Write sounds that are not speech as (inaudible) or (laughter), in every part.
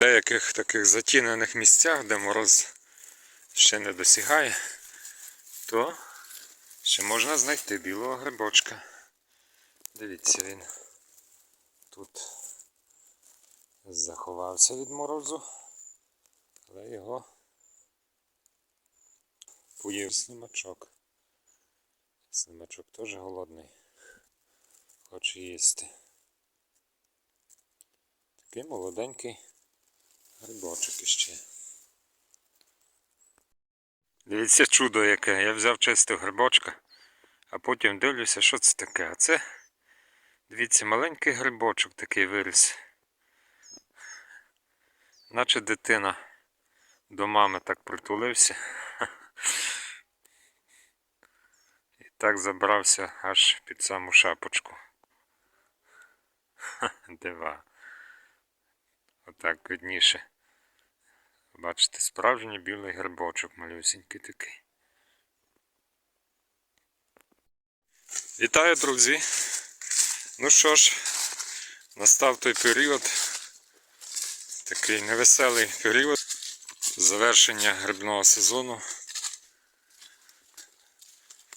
В деяких таких затінених місцях, де мороз ще не досягає, то ще можна знайти білого грибочка. Дивіться, він тут заховався від морозу, але його поїв слимачок. Слимачок теж голодний. Хоче їсти. Такий молоденький грибочок іще. Дивіться чудо яке. Я взяв чисто грибочка, а потім дивлюся, що це таке. А це, дивіться, маленький грибочок такий виріс. Наче дитина до мами так притулився. І так забрався аж під саму шапочку. Дива. Отак видніше. Бачите, справжній білий грибочок малюсенький такий. Вітаю, друзі! Ну що ж, настав той період, такий невеселий період завершення грибного сезону.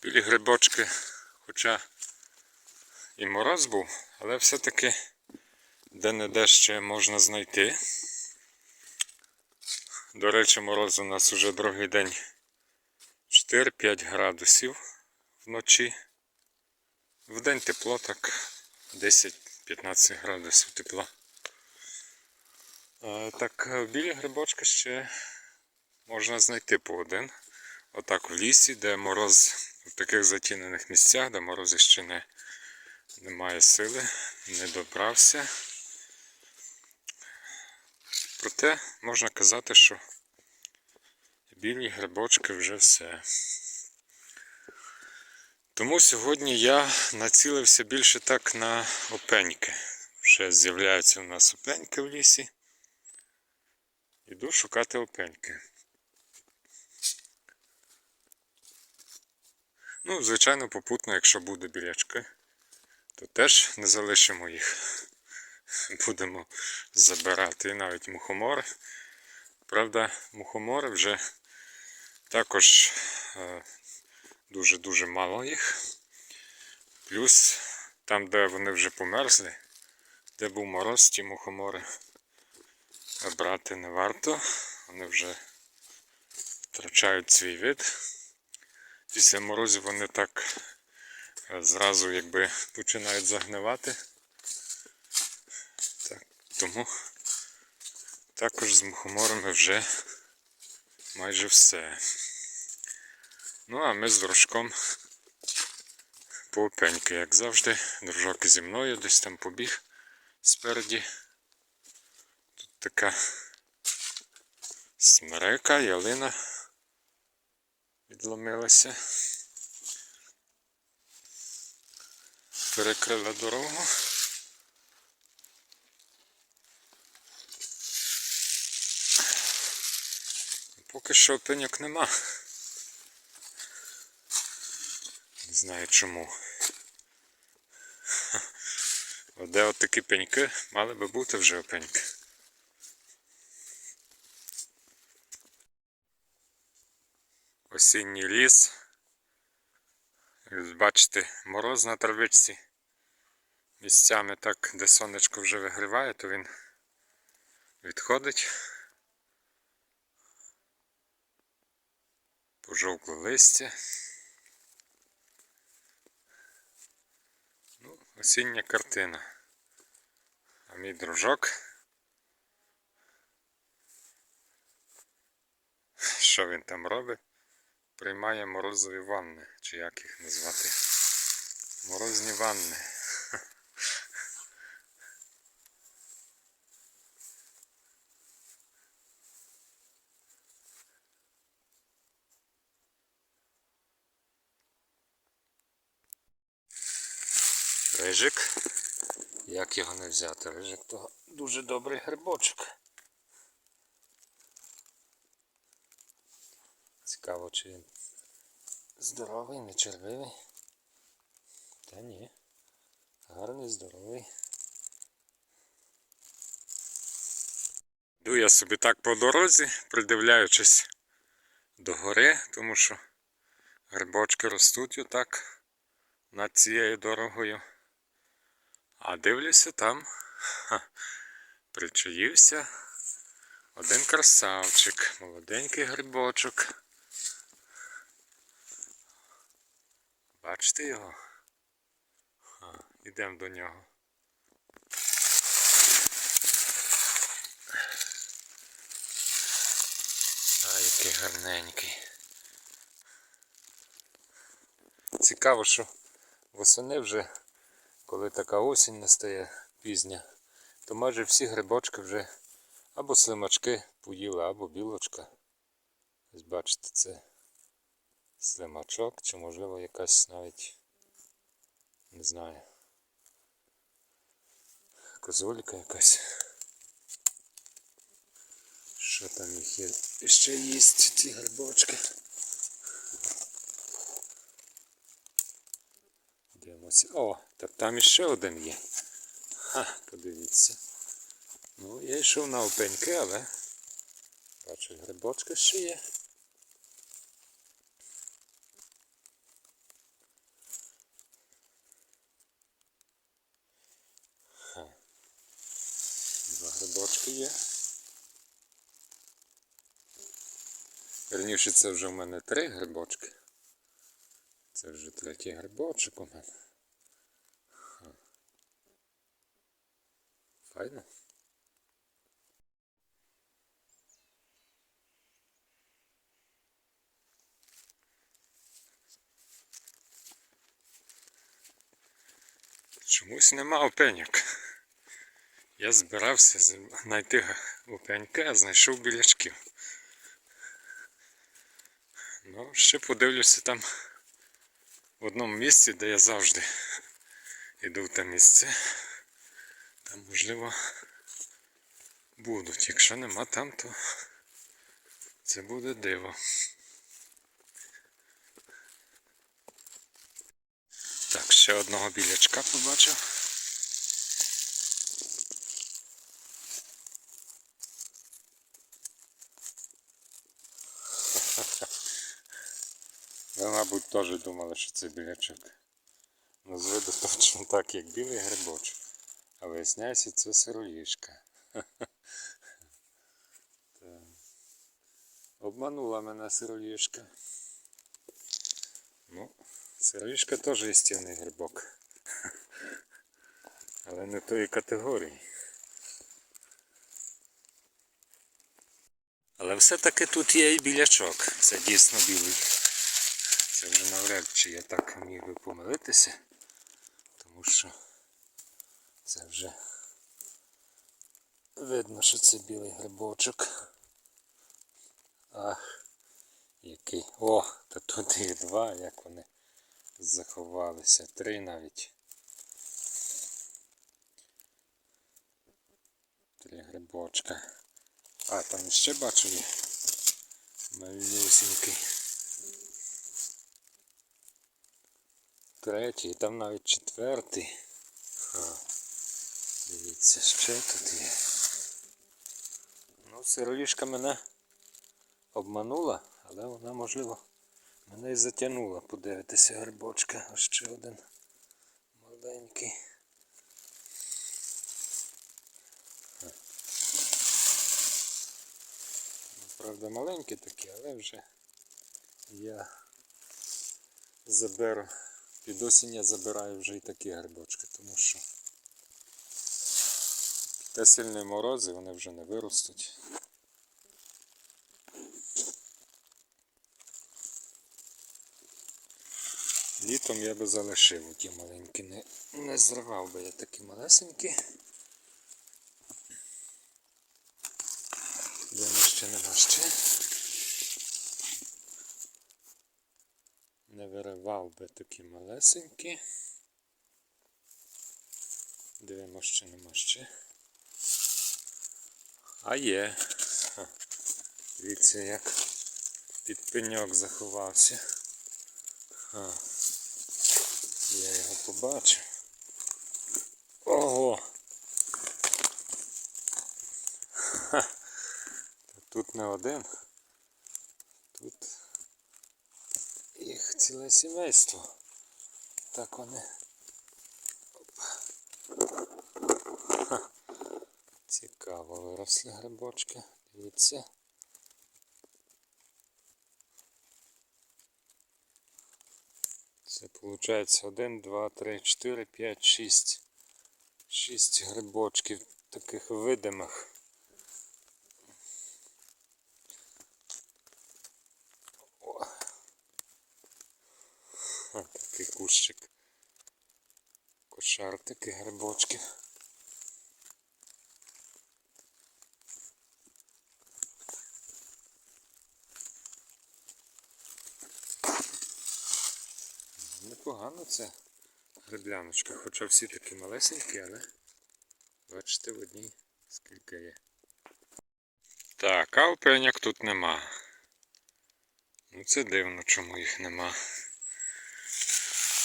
Білі грибочки, хоча і мороз був, але все-таки де-не-де ще можна знайти. До речі, мороз у нас уже другий день 4-5 градусів вночі. Вдень тепло так 10-15 градусів тепла. Е, Так, е, білі грибочки ще можна знайти по один. Отак в лісі, де мороз в таких затінених місцях, де мороз ще не, немає сили, не добрався. Проте можна казати, що білі грибочки вже все. Тому сьогодні я націлився більше так на опеньки. Вже з'являються у нас опеньки в лісі. Іду шукати опеньки. Ну, звичайно, попутно, якщо буде білячки, то теж не залишимо їх. (laughs) Будемо забирати і навіть мухомори. Правда, мухомори вже також е, дуже-дуже мало їх. Плюс там, де вони вже померзли, де був мороз, ті мухомори брати не варто. Вони вже втрачають свій вид. Після морозів вони так е, зразу якби починають загнивати. Тому також з мухоморами вже майже все. Ну, а ми з дружком по опеньки, як завжди, дружок зі мною десь там побіг спереді. Тут така смерека, ялина відломилася. Перекрила дорогу. Поки що пеньок нема. Не знаю чому. От Де от такі пеньки мали би бути вже опеньки. Осінній ліс. Як Бачите, мороз на травичці. Місцями так, де сонечко вже вигріває, то він відходить. Пожовкло листя. Ну, осіння картина. А мій дружок. Що він там робить? Приймає морозові ванни, чи як їх назвати? Морозні ванни. Рижик. Як його не взяти? Рижик то дуже добрий грибочок. Цікаво, чи він здоровий, не червивий. Та ні. Гарний, здоровий. Йду я собі так по дорозі, придивляючись до гори, тому що грибочки ростуть отак над цією дорогою. А дивлюся там, ха, причаївся один красавчик, молоденький грибочок. Бачите його? Ідемо до нього. А, який гарненький. Цікаво, що восени вже, коли така осінь настає пізня, то майже всі грибочки вже або слимачки поїли, або білочка. Ось бачите, це слимачок, чи можливо якась навіть, не знаю, козулька якась. Що там їх є? Ще їсть ці грибочки. Дивимося. О, так там іще один є. Ха, подивіться. Ну, я йшов на опеньки, але бачу, грибочки ще є. Ха. Два грибочки є. Верніше, це вже в мене три грибочки. Це вже третій грибочок у мене. Ха. Файно. Чомусь нема опеньок. Я збирався знайти опенька, а знайшов білячків. Ну, ще подивлюся там в одному місці, де я завжди йду в те місце. Там можливо будуть. Якщо нема там, то це буде диво. Так, ще одного білячка побачив. Ви, мабуть, теж думали, що це білячок. Ну, з виду точно так, як білий грибочок. А виясняється, це сироліжка. (laughs) Обманула мене сироліжка. Ну, сироліжка теж істинний грибок. (laughs) Але не тої категорії. Але все-таки тут є і білячок. Це дійсно білий. Це вже навряд чи я так міг би помилитися, тому що це вже видно, що це білий грибочок. Ах, який. О, та тут їх два, як вони заховалися. Три навіть. Три грибочка. А, там ще бачу є. Малюсінький. Третій, там навіть четвертий. Дивіться, ще тут є. Ну, сиролішка мене обманула, але вона, можливо, мене і затягнула подивитися грибочка. Ось ще один маленький. Ну, Правда, маленькі такі, але вже я заберу. Під осінь я забираю вже і такі грибочки, тому що те сильні морози, вони вже не виростуть. Літом я би залишив ті маленькі, не, не зривав би я такі малесенькі. Де ще нема ще. Не виривав би такі малесенькі. Дивимо, ще нема ще. А є. Дивіться, як під пеньок заховався. Ха. Я його побачив. Ого! Ха. тут не один. Тут ціле сімейство. Так вони. Опа. Цікаво виросли грибочки. Дивіться. Це виходить 1, 2, 3, 4, 5, 6. 6 грибочків таких видимих. Ха, такий кущик. Кошар таких грибочків. Непогано це грибляночка, хоча всі такі малесенькі, але бачите в одній скільки є. Так, а опеняк тут нема. Ну це дивно, чому їх нема.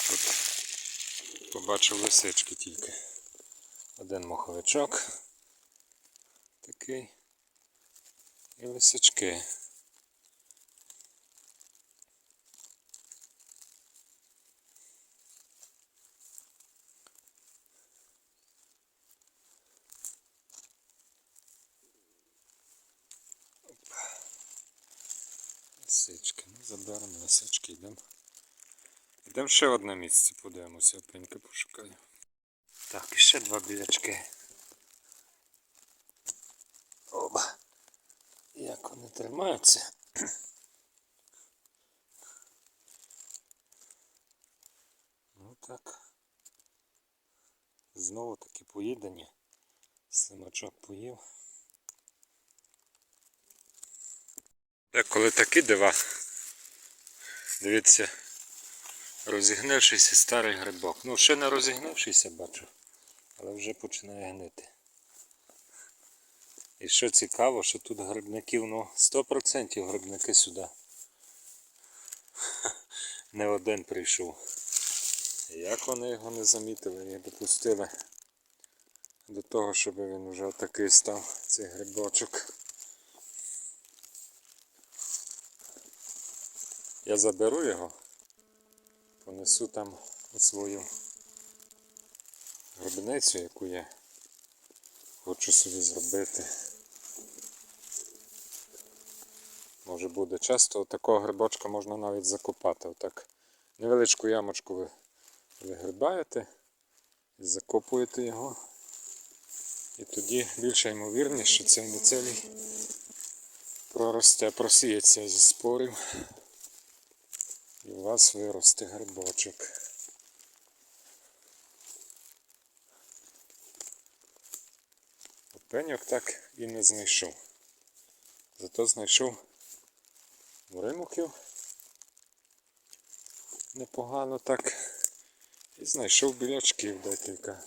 Тут побачив лисички тільки. Один моховичок такий. І лисички. Лисички. Ну, заберемо лисички, йдемо. Йдемо ще одне місце, подивимося, опеньки пошукаю. Так, і ще два білячки. Оба. Як вони тримаються? Ну так. Знову таки поїдені. Слимачок поїв. Коли такі дива, дивіться, розігнившийся старий грибок. Ну, ще не розігнившийся, бачу, але вже починає гнити. І що цікаво, що тут грибників, ну, 100% грибники сюди. (laughs) Не один прийшов. Як вони його не замітили і допустили до того, щоб він вже отакий став, цей грибочок. Я заберу його, понесу там свою гробницю, яку я хочу собі зробити. Може буде часто такого грибочка можна навіть закопати. Отак невеличку ямочку ви вигрибаєте, закопуєте його. І тоді більша ймовірність, що цей міцелій проросте, просіється зі спорів. І у вас виросте грибочок. Пеньок так і не знайшов. Зато знайшов муримуків непогано так. І знайшов білячків декілька.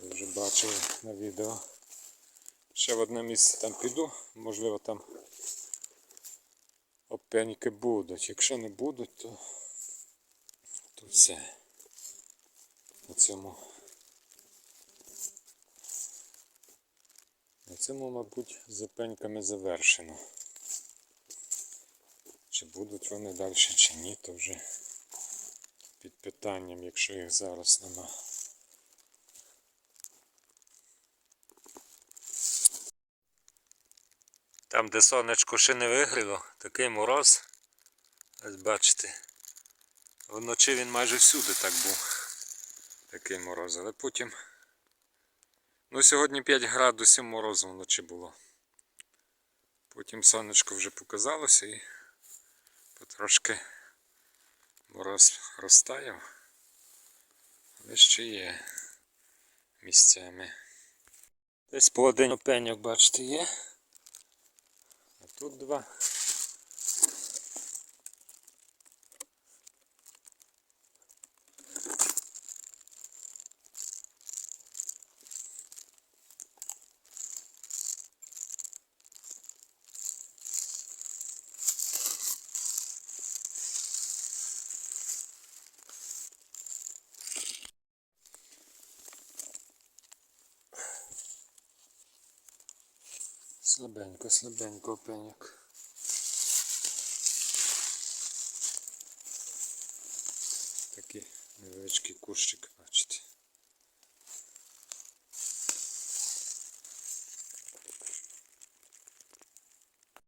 Ви вже бачили на відео. Ще в одне місце там піду, можливо там опеньки будуть. Якщо не будуть, то, то все. На цьому. На цьому, мабуть, з опеньками завершено. Чи будуть вони далі, чи ні, то вже під питанням, якщо їх зараз нема. Там, де сонечко ще не вигріло, такий мороз. Ось бачите. Вночі він майже всюди так був. Такий мороз, але потім. Ну, сьогодні 5 градусів морозу вночі було. Потім сонечко вже показалося і потрошки мороз розтаяв. Але ще є місцями. Десь по один пеньок, бачите, є. Тут два. Слабенько, слабенько пеньок.